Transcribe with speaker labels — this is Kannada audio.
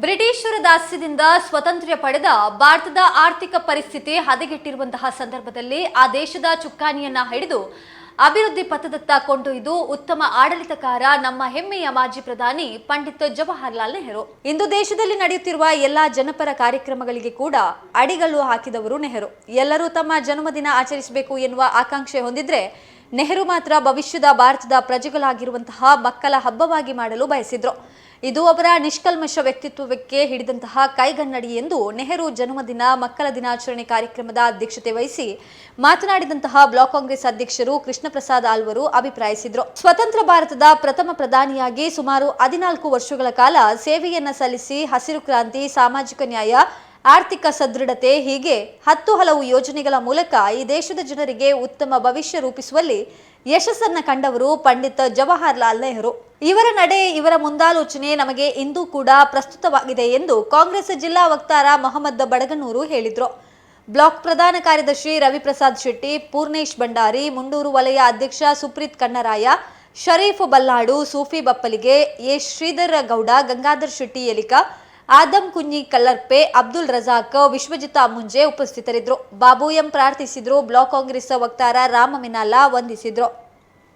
Speaker 1: ಬ್ರಿಟಿಷರ ದಾಸ್ಯದಿಂದ ಸ್ವತಂತ್ರ್ಯ ಪಡೆದ ಭಾರತದ ಆರ್ಥಿಕ ಪರಿಸ್ಥಿತಿ ಹದಗೆಟ್ಟಿರುವಂತಹ ಸಂದರ್ಭದಲ್ಲಿ ಆ ದೇಶದ ಚುಕ್ಕಾಣಿಯನ್ನ ಹಿಡಿದು ಅಭಿವೃದ್ಧಿ ಪಥದತ್ತ ಕೊಂಡೊಯ್ದು ಉತ್ತಮ ಆಡಳಿತಕಾರ ನಮ್ಮ ಹೆಮ್ಮೆಯ ಮಾಜಿ ಪ್ರಧಾನಿ ಪಂಡಿತ್ ಜವಾಹರ್ಲಾಲ್ ನೆಹರು. ಇಂದು ದೇಶದಲ್ಲಿ ನಡೆಯುತ್ತಿರುವ ಎಲ್ಲಾ ಜನಪರ ಕಾರ್ಯಕ್ರಮಗಳಿಗೆ ಕೂಡ ಅಡಿಗಲ್ಲು ಹಾಕಿದವರು ನೆಹರು. ಎಲ್ಲರೂ ತಮ್ಮ ಜನ್ಮದಿನ ಆಚರಿಸಬೇಕು ಎನ್ನುವ ಆಕಾಂಕ್ಷೆ ಹೊಂದಿದ್ರೆ ನೆಹರು ಮಾತ್ರ ಭವಿಷ್ಯದ ಭಾರತದ ಪ್ರಜೆಗಳಾಗಿರುವಂತಹ ಮಕ್ಕಳ ಹಬ್ಬವಾಗಿ ಮಾಡಲು ಬಯಸಿದ್ರು. ಇದು ಅವರ ನಿಷ್ಕಲ್ಮಶ ವ್ಯಕ್ತಿತ್ವಕ್ಕೆ ಹಿಡಿದಂತಹ ಕೈಗನ್ನಡಿ ಎಂದು ನೆಹರು ಜನ್ಮದಿನ, ಮಕ್ಕಳ ದಿನಾಚರಣೆ ಕಾರ್ಯಕ್ರಮದ ಅಧ್ಯಕ್ಷತೆ ವಹಿಸಿ ಮಾತನಾಡಿದಂತಹ ಬ್ಲಾಕ್ ಕಾಂಗ್ರೆಸ್ ಅಧ್ಯಕ್ಷರು ಕೃಷ್ಣ ಪ್ರಸಾದ್ ಆಲ್ವರು ಅಭಿಪ್ರಾಯಿಸಿದ್ರು. ಸ್ವತಂತ್ರ ಭಾರತದ ಪ್ರಥಮ ಪ್ರಧಾನಿಯಾಗಿ ಸುಮಾರು ಹದಿನಾಲ್ಕು ವರ್ಷಗಳ ಕಾಲ ಸೇವೆಯನ್ನ ಸಲ್ಲಿಸಿ ಹಸಿರು ಕ್ರಾಂತಿ, ಸಾಮಾಜಿಕ ನ್ಯಾಯ ಆರ್ಥಿಕ ಸದೃಢತೆ ಹೀಗೆ ಹತ್ತು ಹಲವು ಯೋಜನೆಗಳ ಮೂಲಕ ಈ ದೇಶದ ಜನರಿಗೆ ಉತ್ತಮ ಭವಿಷ್ಯ ರೂಪಿಸುವಲ್ಲಿ ಯಶಸ್ಸನ್ನ ಕಂಡವರು ಪಂಡಿತ ಜವಾಹರ್ಲಾಲ್ ನೆಹರು. ಇವರ ನಡೆ, ಇವರ ಮುಂದಾಲೋಚನೆ ನಮಗೆ ಇಂದು ಕೂಡ ಪ್ರಸ್ತುತವಾಗಿದೆ ಎಂದು ಕಾಂಗ್ರೆಸ್ ಜಿಲ್ಲಾ ವಕ್ತಾರ ಮೊಹಮ್ಮದ್ ಬಡಗನೂರು ಹೇಳಿದರು. ಬ್ಲಾಕ್ ಪ್ರಧಾನ ಕಾರ್ಯದರ್ಶಿ ರವಿಪ್ರಸಾದ್ ಶೆಟ್ಟಿ, ಪೂರ್ಣೇಶ್ ಭಂಡಾರಿ, ಮುಂಡೂರು ವಲಯ ಅಧ್ಯಕ್ಷ ಸುಪ್ರೀತ್ ಕಣ್ಣರಾಯ ಶರೀಫ್ ಬಲ್ಲಾಡು, ಸೂಫಿ ಬಪ್ಪಲಿಗೆ ಎ ಶ್ರೀಧರ ಗೌಡ, ಗಂಗಾಧರ್ ಶೆಟ್ಟಿ ಯಲಿಕ ಆದಂ ಕುಂಜಿ ಕಲ್ಲರ್ಪೆ, ಅಬ್ದುಲ್ ರಜಾಕ್, ವಿಶ್ವಜಿತ ಮುಂಜೆ ಉಪಸ್ಥಿತರಿದ್ದರು. ಬಾಬು ಎಂ ಪ್ರಾರ್ಥಿಸಿದ್ರು. ಬ್ಲಾಕ್ ಕಾಂಗ್ರೆಸ್ ವಕ್ತಾರ ರಾಮ ಮಿನಾಲ ವಂದಿಸಿದ್ರು.